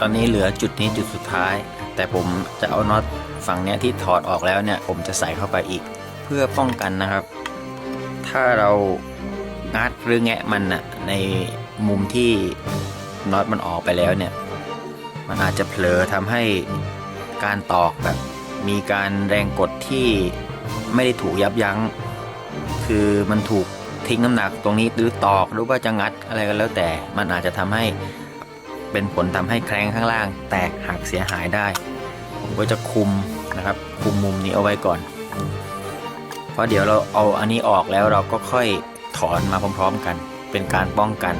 ตอนนี้เหลือจุดนี้จุดสุดท้าย แต่ผมจะเอาน็อตฝั่งเนี้ยที่ถอดออกแล้วเนี่ยผมจะใส่เข้าไปอีก เพื่อป้องกันนะครับ ถ้าเรางัดหรือแงะมันนะในมุมที่น็อตมันออกไปแล้วเนี่ย มันอาจจะเผลอทำให้การตอกแบบ มีการแรงกดที่ไม่ได้ถูกยับยั้ง คือมันถูกทิ้งน้ำหนักตรงนี้หรือตอกหรือว่าจะงัดอะไรก็แล้วแต่ มันอาจจะทำให้ เป็นผลทำให้แครงข้างล่าง แตกหักเสียหายได้ ผมก็จะคุมนะครับ คุมมุมนี้เอาไว้ก่อน เพราะเดี๋ยวเราเอาอันนี้ออกแล้วเราก็ค่อยถอนมาพร้อม ๆ กัน เป็นการป้องกัน